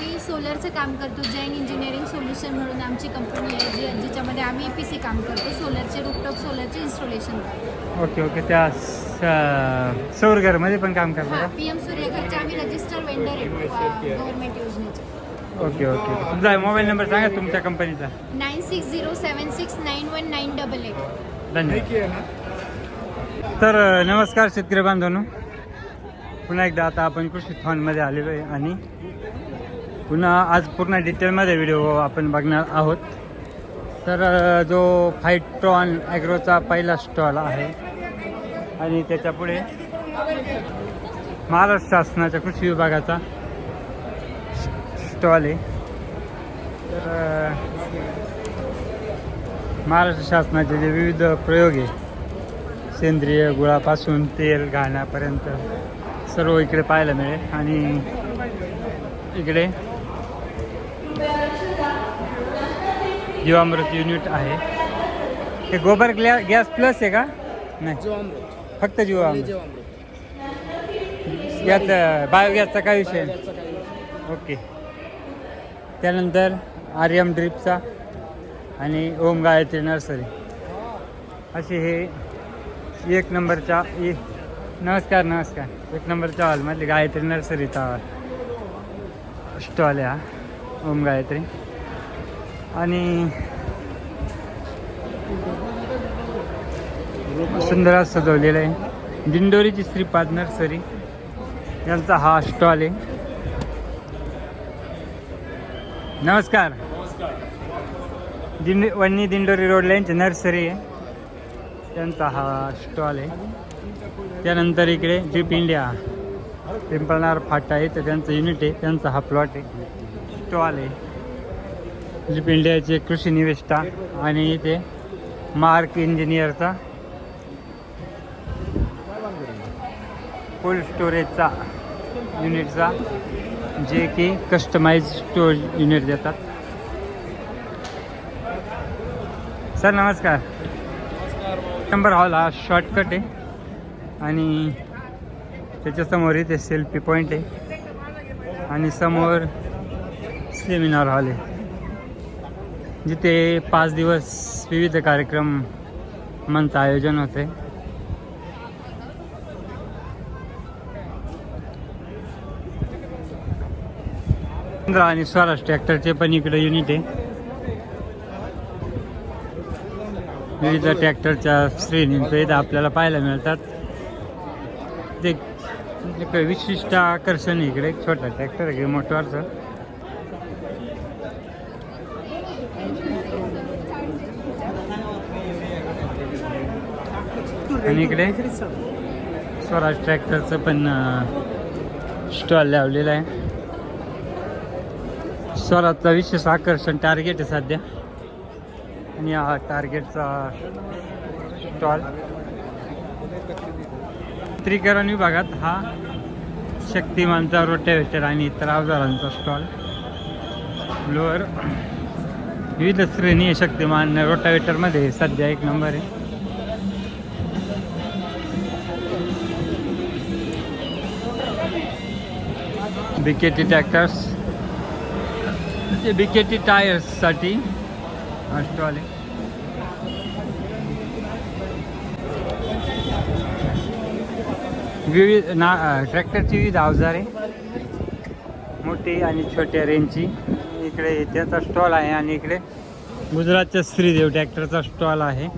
आम्ही सोलरचं काम करतो जैन इंजिनिअरिंग सोल्युशन म्हणून आमची कंपनी आहे जी जिच्यामध्ये आम्ही पी सी काम करतो सोलरचे रूपटॉप सोलरचे इन्स्टॉलेशन करतो. ओके ओके त्या स- सौरघरमध्ये पण काम करता हां पी एम सूर्यघरचे आम्ही रजिस्टर वेंडर आहे गव्हर्नमेंट योजनेचे. ओके ओके तुमचा मोबाईल नंबर सांगा तुमच्या कंपनीचा nine six zero seven six nine one nine double eight धन्यवाद. तर अ, नमस्कार शेतकरी बांधवांनो. पुन्हा एकदा आता आपण कृषी थॉनमध्ये आलेलो आहे आणि पुन्हा आज पूर्ण डिटेलमध्ये व्हिडिओ आपण बघणार आहोत. तर जो फायट्रॉन ॲग्रोचा पहिला स्टॉल आहे आणि त्याच्या पुढे महाराष्ट्र शासनाच्या कृषी विभागाचा स्टॉल आहे. तर महाराष्ट्र शासनाचे जे विविध प्रयोग आहे सेंद्रिय गुळापासून तेल घालण्यापर्यंत सर्व इकडे पाहायला मिळेल आणि इकडे जीवामृत युनिट आहे. हे गोबर ग्लॅ गॅस प्लस आहे का? नाही. जीवामृत. फक्त जीवामृत. जीवामृत. यात बायोगॅसचा काय विषय? ओके. त्यानंतर आर एम ड्रिपचा आणि ओम गायत्री नर्सरी. असे हे एक नंबरच्या ए नमस्कार नमस्कार. एक नंबरच्या हॉलमधली गायत्री नर्सरीचा स्टॉल आहे हा ओम गायत्री. आणि सुंदर सजवलेलं आहे. दिंडोरीची श्रीपाद नर्सरी. यांचा हा स्टॉल आहे. नमस्कार. दिंड वन्नी दिंडोरी रोडला यांची नर्सरी आहे. त्यांचा हा स्टॉल आहे. त्यानंतर इकडे जीप इंडिया पिंपळनार फाटा आहे. तर त्यांचं युनिट आहे. त्यांचा हा प्लॉट आहे. स्टॉल आहे. ड्रीप इंडियाचे कृषी निवेष्टा आणि इथे मार्क इंजिनियरचा कोल्ड स्टोरेजचा युनिटचा जे की कस्टमाइज स्टोर युनिट देतात. सर नमस्कार. नंबर हॉल हा शॉर्टकट आहे आणि त्याच्यासमोर इथे सेल्फी पॉईंट आहे आणि समोर सेमिनार हॉल आहे. जिथे पाच दिवस विविध कार्यक्रमांचं आयोजन होते. आणि स्वराज ट्रॅक्टरचे पण इकडे युनिट आहे. विविध ट्रॅक्टरच्या श्रेणींचं इथं आपल्याला पाहायला मिळतात. ते एक विशिष्ट आकर्षण आहे इकडे एक छोटा ट्रॅक्टर आहे मोटरचं आणि इकडे स्वराज ट्रॅक्टरचं पण स्टॉल लावलेला आहे. स्वराजचा विशेष आकर्षण टार्गेट आहे सध्या. आणि हा टार्गेटचा स्टॉल. चित्रीकरण विभागात हा शक्तिमानचा रोटेवेटर आणि इतर अवजारांचा स्टॉल. लोअर विविध श्रेणी शक्तिमान रोटावेटरमध्ये सध्या एक नंबर आहे. बीकेटी ट्रॅक्टर्स बीकेटी टायर्ससाठी स्टॉल आहे विविध ना ट्रॅक्टरची विविध अवजारे मोठी आणि छोट्या रेंजची इकडे त्याचा स्टॉल आहे आणि इकडे गुजरातच्या श्रीदेव ट्रॅक्टरचा स्टॉल आहे.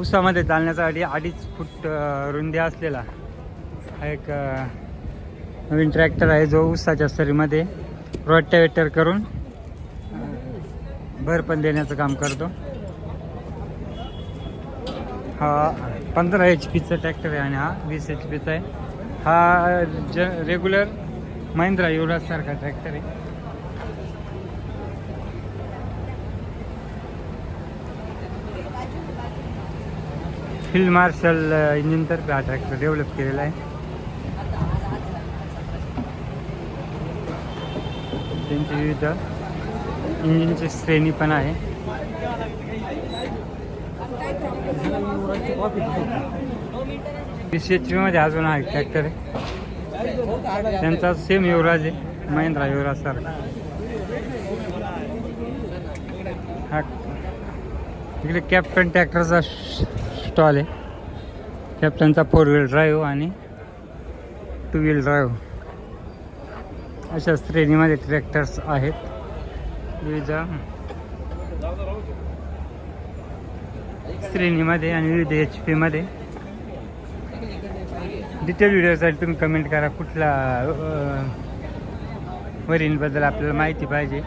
उसामध्ये चालण्यासाठी अडीच फूट रुंदी असलेला हा एक नवीन ट्रॅक्टर आहे जो उसाच्या सरीमध्ये रोटावेटर करून भर पण देण्याचं काम करतो. हा पंधरा एच पीचा ट्रॅक्टर आहे आणि हा वीस एच पीचा आहे. हा ज रेग्युलर महिंद्रा युवराज सारखा ट्रॅक्टर आहे. फील्ड मार्शल इंजिनतर्फे हा ट्रॅक्टर डेव्हलप केलेला आहे. त्यांची विविध इंजिनची श्रेणी पण आहे. वीस एच मध्ये अजून आहे ट्रॅक्टर आहे त्यांचा सेम युवराज आहे महिंद्रा युवराज सारखा हा. इकडे कॅप्टन ट्रॅक्टरचा स्टॉल आहे. कॅप्टनचा फोर व्हील ड्राईव्ह आणि टू व्हील ड्राईव्ह अशा श्रेणीमध्ये ट्रॅक्टर्स आहेत. विविध श्रेणीमध्ये आणि विविध एच पीमध्ये डिटेल व्हिडिओसाठी तुम्ही कमेंट करा कुठला वरीलबद्दल आपल्याला माहिती पाहिजे.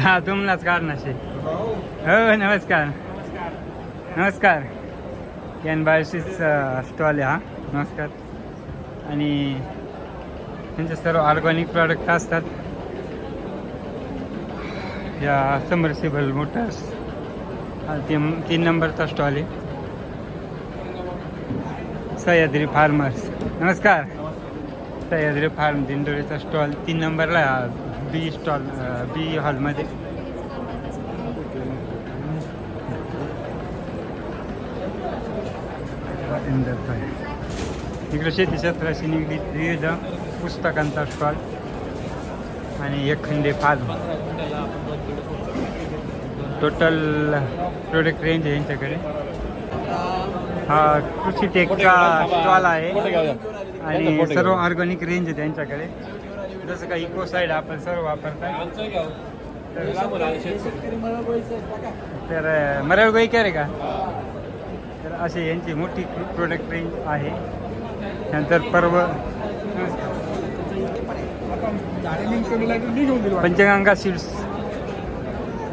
हा तुम्हालाच कारणाशी हो नमस्कार. नमस्कार. कॅन बायोसिस स्टॉल आहे हा. नमस्कार. आणि त्यांचे सर्व ऑर्गॅनिक प्रॉडक्ट असतात. या समर्सिबल मोटर्स तीन तीन नंबरचा स्टॉल आहे. सह्याद्री फार्मर्स नमस्कार. सह्याद्री फार्म दिंडोळीचा स्टॉल तीन नंबरला बी स्टॉल बी हॉलमध्ये इकडे शेती क्षेत्राशी निगडीत विविध पुस्तकांचा स्टॉल आणि एक खंडे फार्म टोटल प्रोडक्ट रेंज आहे यांच्याकडे. हा कृषी टेकचा स्टॉल आहे. आणि सर्व ऑर्गॅनिक रेंज आहे त्यांच्याकडे. जसं का इको साईड आपण सर्व वापरतात तर मरळगोई काय रे का? तर असे यांची मोठी प्रोडक्ट रेंज आहे. नंतर पर्व पंचगंगा सीड्स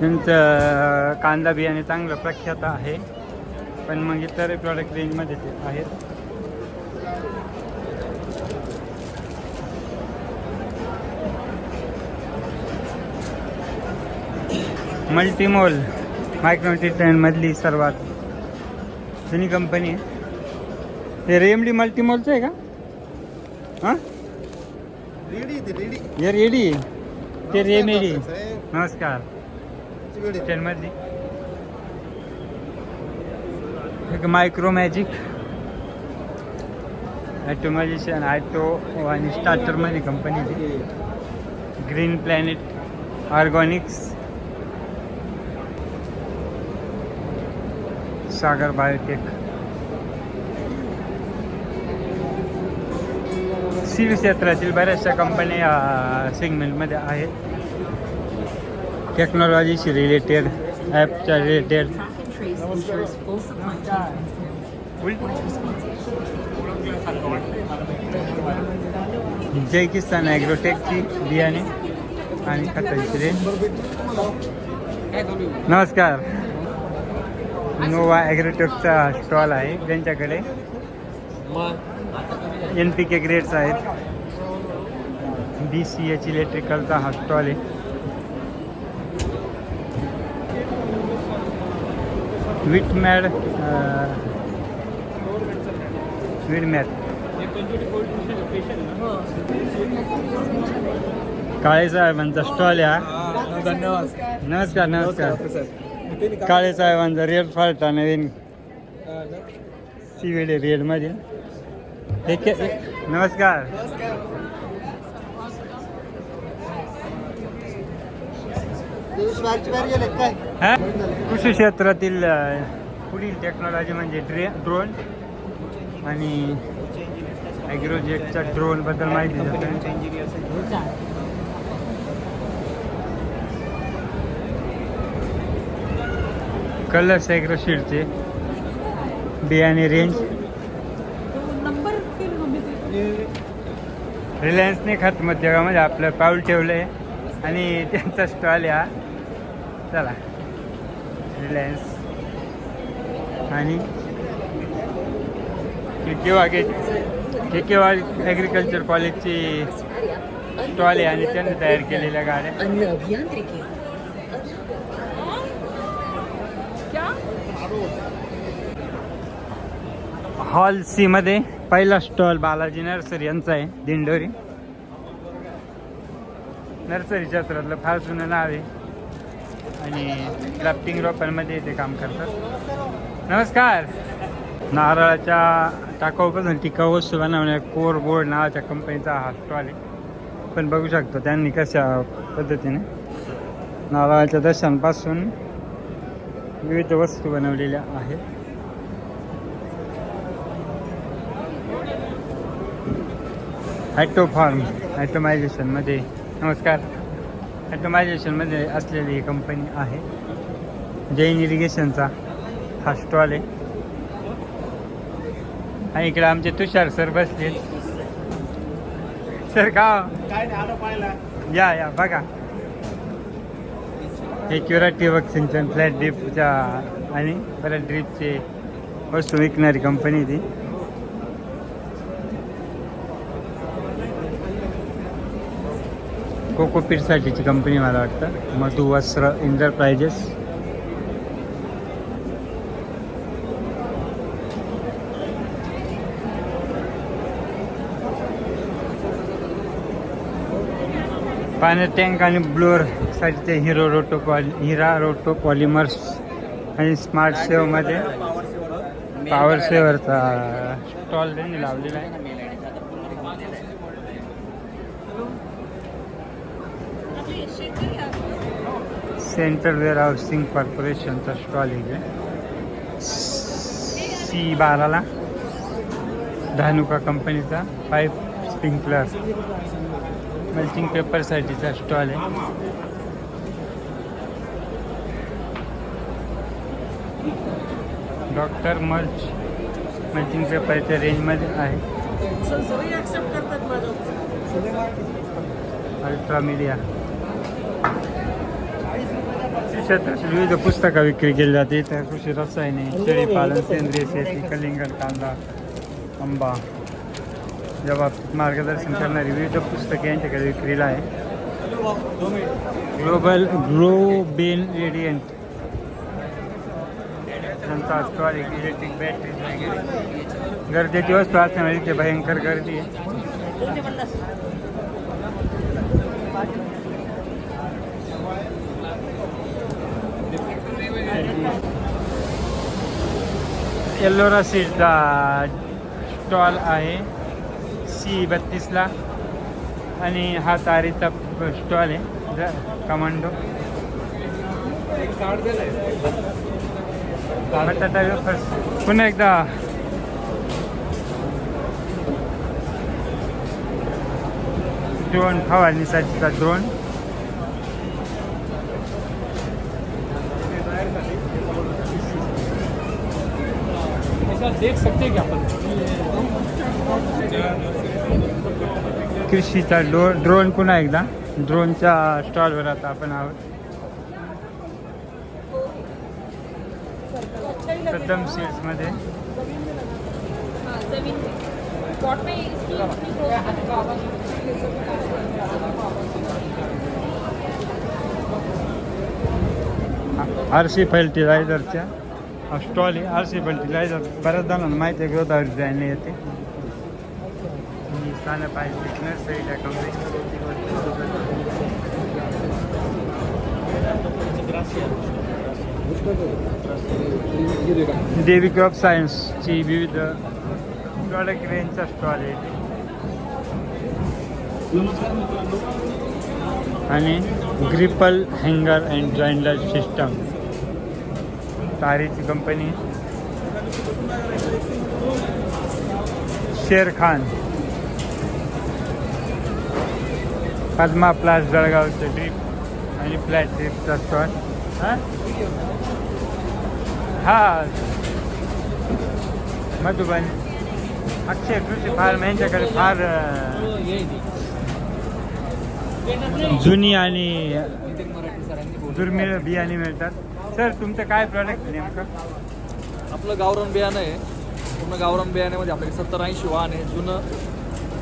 यांचं कांदा बियाणे चांगलं प्रख्यात आहे. पण मग इतर प्रॉडक्ट रेंजमध्ये ते आहेत. मल्टीमोल मायक्रोटिटन सर्वात जुनी कंपनी आहे. हे रेमडी मल्टीमॉलचं आहे का? हां? रेडी ती रेडी. रेडी ते रेमेडी नमस्कार एक मायक्रो मॅजिक ॲटोमॅजिशियन ॲटो आणि स्टार्टरमध्ये कंपनी ती. Green planet organics Sagar biotech seed क्षेत्रातील बऱ्याचशा कंपन्या सेगमेंटमध्ये आहेत. टेक्नॉलॉजीशी रिलेटेड ॲपच्या रिलेटेड Trace जय ॲग्रोटेकची बियाणे आणि खतांची रेंज नमस्कार. नोवा ॲग्रोटेकचा स्टॉल आहे त्यांच्याकडे. एन पी के ग्रेड्स आहेत. बी सी एच इलेक्ट्रिकलचा हा स्टॉल आहे. विटमॅड विटमॅट काळे साहेबांचा स्टॉल धन्यवाद नमस्कार नमस्कार. काळे साहेबांचा रेड फाल्टा नवीन. सिव्हिल रेड ठीक आहे नमस्कार. हा? कृषी क्षेत्रातील अ, पुढील टेक्नॉलॉजी म्हणजे ड्रे ड्रोन आणि ॲग्रोजेटच्या ड्रोनबद्दल माहिती देतो. कलर्स ॲग्रोशीडचे बियाणे रेंज रिलायन्सने खतमध्यकामध्ये आपलं पाऊल ठेवलं आहे आणि त्यांचा स्टॉल आहे हा. चला. रिलायन्स. आणि केकेवागे केकेवाड ॲग्रिकल्चर कॉलेजची स्टॉल आहे आणि त्यांनी तयार केलेल्या गाड्या. अन्य अभियांत्रिकी. हॉल सी मध्ये पहिला स्टॉल बालाजी नर्सरी यांचा आहे दिंडोरी. नर्सरी क्षेत्रातलं फार जुनं नाव आहे. आणि क्राफ्टिंग रोपांमध्ये ते काम करतात. नमस्कार. नारळाच्या टाकाऊपासून टिकाऊ वस्तू बनवण्या कोर बोर्ड नावाच्या कंपनीचा हा स्टॉल आहे. पण बघू शकतो त्यांनी कशा पद्धतीने नारळाच्या दशांपासून विविध वस्तू बनवलेल्या आहेत. ॲटो फार्म ॲटोमायझेशनमध्ये नमस्कार. ॲटोमायझेशनमध्ये असलेली ही कंपनी आहे. जैन इरिगेशनचा हा स्टॉल आहे. आणि इकडे आमचे तुषार सर बसले सर का? या या बघा. हे क्युरा ठिबक सिंचन फ्लॅट ड्रीपच्या आणि परत ड्रीपचे वस्तू विकणारी कंपनी ती. कोकोपीटसाठीची कंपनी मला वाटतं. मधु वस्त्र इंटरप्राइजेस पाण्यात टँक आणि ब्लोअर साठीचे hero roto poly Hira roto polymers आणि स्मार्ट सेवमध्ये पॉवर सेवरचा स्टॉल त्यांनी लावलेला आहे. सेंट्रल वेअर हाऊसिंग कॉर्पोरेशनचा स्टॉल इथे. सी बाराला. धानुका कंपनीचा पाईप स्प्रिंकलर मल्चिंग पेपरसाठीचा स्टॉल आहे. डॉक्टर मल्च मल्चिंग पेपरच्या रेंजमध्ये आहे. अल्ट्रा मीडिया क्षेत्रात विविध पुस्तकं विक्री केली जाते. तर कृषी रसायने शेळीपालन सेंद्रिय शेती कलिंगड कांदा आंबा या मार्गदर्शन करणारी विविध पुस्तके यांच्याकडे विक्रीला आहे. ग्लोबल ग्लो बेन रेडियंट जनता स्टॉल इलेक्ट्रिक वगैरे. गर्दीची वस्तू असल्यामुळे इथे भयंकर गर्दी आहे. एल्लोरा सीटचा स्टॉल आहे. सी बत्तीसला. आणि हा तारीचा स्टॉल आहे. ज- कमांडो बटाटा वेफर्स पुन्हा एकदा. ड्रोन फवारणीसाठीचा ड्रोन देख सकते हैं क्या कृषीचा डो ड्रोन पुन्हा एकदा. ड्रोनच्या स्टॉलवर आता आपण आहोत. प्रथम सीट्समध्ये आर सी फर्टिलायझरच्या स्टॉल आहे आर सी फर्टिलायझर बऱ्याच जणांना माहिती आहे गोदावरी ब्रँड येते. स्थान पाहिजे नर्सरीच्या कंपनी देवी क्रॉप सायन्सची विविध प्रॉडक्ट रेंजचा स्टॉल आहे आणि ग्रिपल हँगर अँड जॉईंडर सिस्टम तारीची कंपनी शेर खान. पद्मा प्लास जळगावचं ट्रीप आणि फ्लॅट ट्रीपचा स्टॉल हा? मधुबन. अक्षय कृषी फार्म यांच्याकडे फार जुनी आणि दुर्मिळ बियाणे मिळतात. सर तुमचं काय प्रॉडक्ट नेमकं? आपलं गावरान बियाणं आहे. पूर्ण गावरान बियाण्यामध्ये आपल्याकडे सत्तर ऐंशी वाहन आहे. जुनं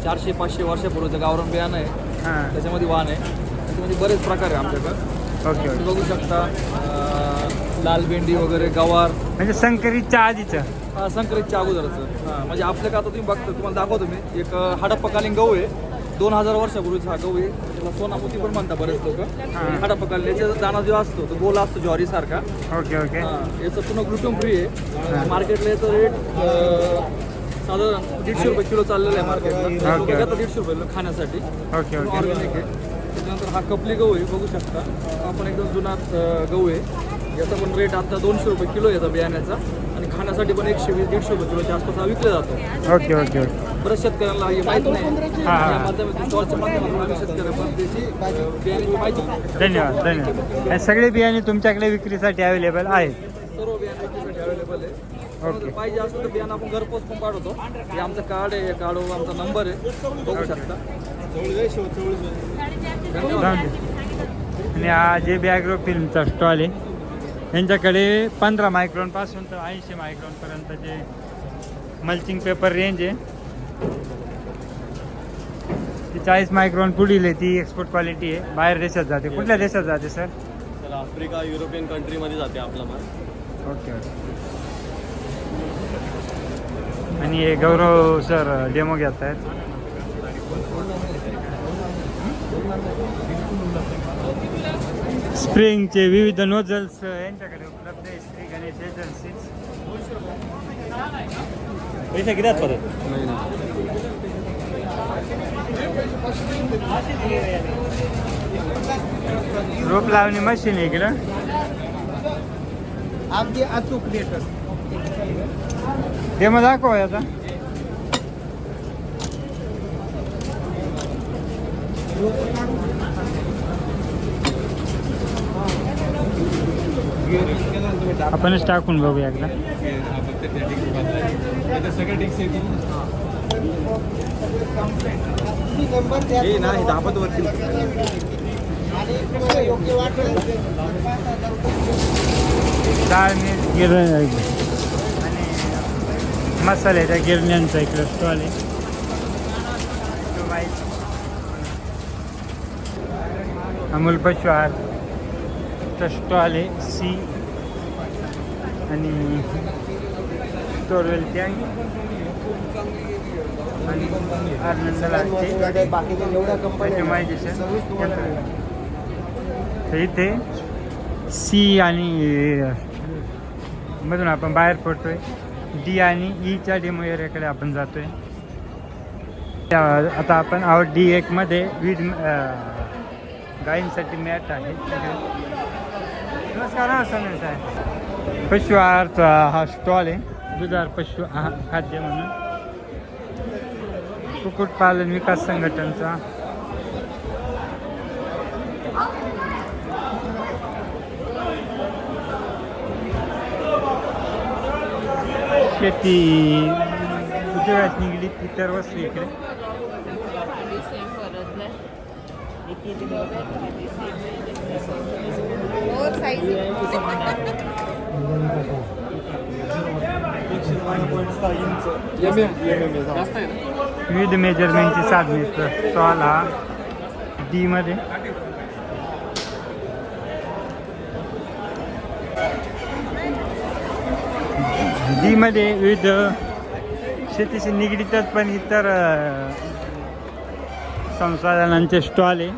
चारशे पाचशे वर्षापूर्वीचं गावरान बियाणं आहे. हां. त्याच्यामध्ये वाहन आहे. त्याच्यामध्ये बरेच प्रकार आहे आमच्याकडं. ओके तुम्ही ओके बघू शकता अं, लाल भेंडी वगैरे गवार. म्हणजे संकरितच्या आधीचं? हा, संकरितच्या अगोदरचं. हां म्हणजे आपल्या का आता तुम्ही बघता तुम्हाला दाखवतो मी. एक अं, हडप्पाकालीन गहू आहे. दोन हजार वर्षापूर्वीचा हा गहू आहे. त्याला सोनामोती पण म्हणता बरेच लोक. हां. हडप्पाकालीन याचा दाना जो असतो तो गोला असतो ज्वारीसारखा. Okay okay. हां, याचं पूर्ण ग्लुटोन फ्री. आहे. मार्केटला याचं रेट साधारण दीडशे रुपये किलो चाललेला आहे मार्केटला. ओके. घेतात दीडशे रुपये खाण्यासाठी. Okay okay. ऑर्गॅनिक आहे. त्याच्यानंतर हा कपली गहू आहे बघू शकता. हा पण एकदम जुना गहू आहे. याचा पण रेट आता दोनशे रुपये किलो आहे याचा बियाण्याचा. खाण्यासाठी पण एकशे वीस दीडशे रुपये किलोच्या आसपास हा विकला जातो. Okay okay okay. बऱ्याच शेतकऱ्यांना हे माहीत नाही. हा, हा. या माध्यमातून स्टॉलच्या माध्यमातून आम्ही शेतकऱ्यांना त्याची अं, बियाण्याची माहिती देतो. धन्यवाद धन्यवाद. हे सगळे बियाणे तुमच्याकडे विक्रीसाठी अवेलेबल आहेत. सर्व बियाणे विक्रीसाठी अवेलेबल आहे. जर पाहिजे असेल तर बियाणं आपण घरपोच पण पाठवतो. हे आमचं कार्ड आहे हे कार्डवर आमचा नंबर आहे. बघू शकता. जाऊन दे. आणि हा जे बॅग्रो फिल्मचा स्टॉल आहे यांच्याकडे पंधरा मायक्रॉनपासून तर ऐंशी मायक्रॉनपर्यंतचे मल्चिंग पेपर रेंज आहे. ती चाळीस मायक्रॉन पुढील आहे ती एक्सपोर्ट क्वालिटी आहे. बाहेर देशात जाते. कुठल्या देशात जाते सर तर आफ्रिका युरोपियन कंट्रीमध्ये जाते आपला माल. Okay okay. आणि हे गौरव सर डेमो घेत आहेत स्प्रिंगचे विविध नोझल्स यांच्याकडे उपलब्ध आहे. श्री गणेश एजन्सी पैसे किती आहेत परत? रोप लावणी मशीन आहे इकडं अगदी अचूक लेटर डेमो दाखव आता. आपणच टाकून बघूया एकदा. हे नाही दाबत वरती डाळ मीठ गिरण मसाल्याच्या गिरण्यांचा इकडं स्टॉल आहे. अमूल पशु आहार. स्टॉल आहे सी. आणि स्टोरवेल टँक आणि आनंदला माहिती तर इथे सी आणि मधून आपण बाहेर पडतोय. डी आणि e ईच्या डेमो एरियाकडे आपण जातोय. त्या- आता आपण आहोत डी एक मध्ये. विध गायींसाठी मॅट आहे नमस्कार हा समीर साहेब पशु आहारचा हा स्टॉल आहे. दुधार पशु आहार खाद्य म्हणून. कुक्कुटपालन विकास संघटनचा. शेती. उद्योगात निगडीत इतर वस्तू इकडे. आहे साइज विविध मेजरमेंटची साधने स्टॉल हा डी मध्ये. डी मध्ये विविध शेतीशी निगडीतच पण इतर संसाधनांचे स्टॉल आहे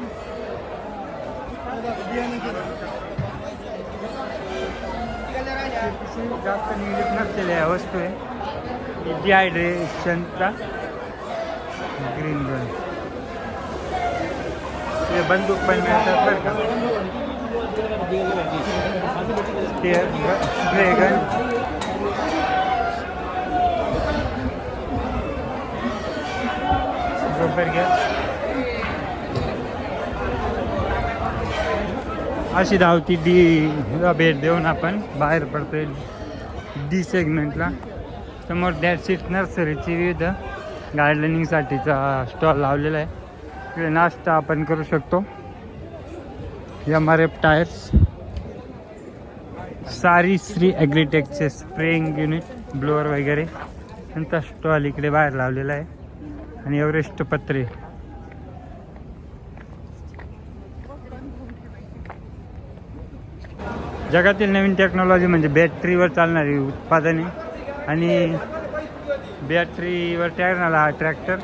शेतीशी जास्त निगडीत नसलेल्या वस्तू आहे. डिहायड्रेशनचा ग्रीन गन ते बंदूक पण मिळतात बरं का. ते स्प्रे गन अशी धावती डी भेट देऊन आपण बाहेर पडतोय. डी सेगमेंटला. समोर डॅट सीट नर्सरीची विविध गार्डनिंगसाठीचा स्टॉल लावलेला आहे. तिकडे नाश्ता आपण करू शकतो. M R F tyres. सारी श्री ॲग्रीटेकचे स्प्रेइंग युनिट ब्लोअर वगैरे. त्यांचा स्टॉल इकडे बाहेर लावलेला आहे. आणि एव्हरेस्ट पत्रे. जगातील नवीन टेक्नॉलॉजी म्हणजे बॅटरीवर चालणारी उत्पादने आणि बॅटरीवर टाकणारा हा ट्रॅक्टर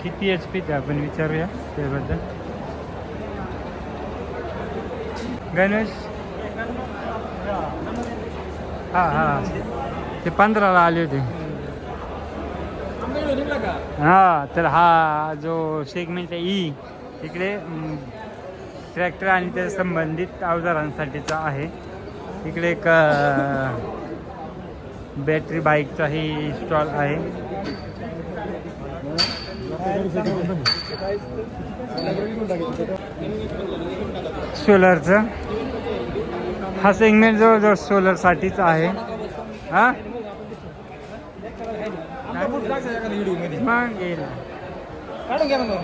किती एच पीचा आपण विचारूया त्याबद्दल. गणेश? हा हा. ते पंधराला आले होते. हा तर हा जो सेगमेंट आहे ई तिकडे ट्रॅक्टर आणि त्या संबंधित अवजारांसाठीचा आहे. इकडे एक बॅटरी बाईकचाही स्टॉल आहे. सोलरचं हा सेगमेंट जवळजवळ सोलरसाठीच आहे. हा? मग येईल काढून घ्या ना हे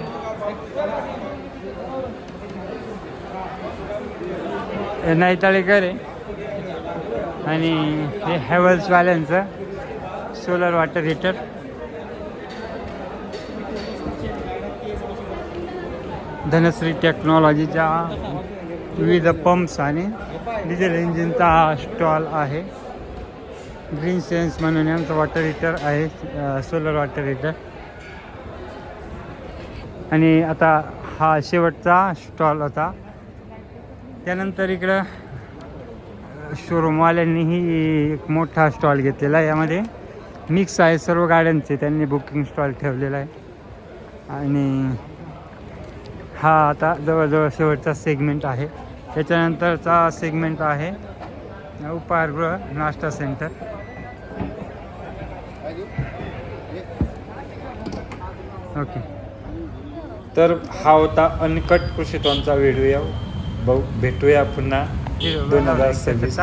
नैताळेकर आहे आणि हे हॅवल्सवाल्यांचं सोलर वॉटर हीटर धनश्री टेक्नॉलॉजीच्या विविध पंप्स आणि डिझेल इंजिनचा स्टॉल आहे. ग्रीन सेन्स म्हणून यांचं वॉटर हीटर आहे सोलर वॉटर हीटर आणि आता हा शेवटचा स्टॉल होता. त्यानंतर इकडं शोरूमवाल्यांनीही एक मोठा स्टॉल घेतलेला आहे. यामध्ये मिक्स आहे सर्व गाड्यांचे त्यांनी बुकिंग स्टॉल ठेवलेला आहे. आणि हा आता जवळजवळ शेवटचा सेगमेंट आहे. त्याच्यानंतरचा सेगमेंट आहे उपहारगृह नाश्ता सेंटर ओके तर हा होता अनकट कृषीतोनचा व्हिडिओ भाऊ भेटूया पुन्हा दोन हजार सव्वीस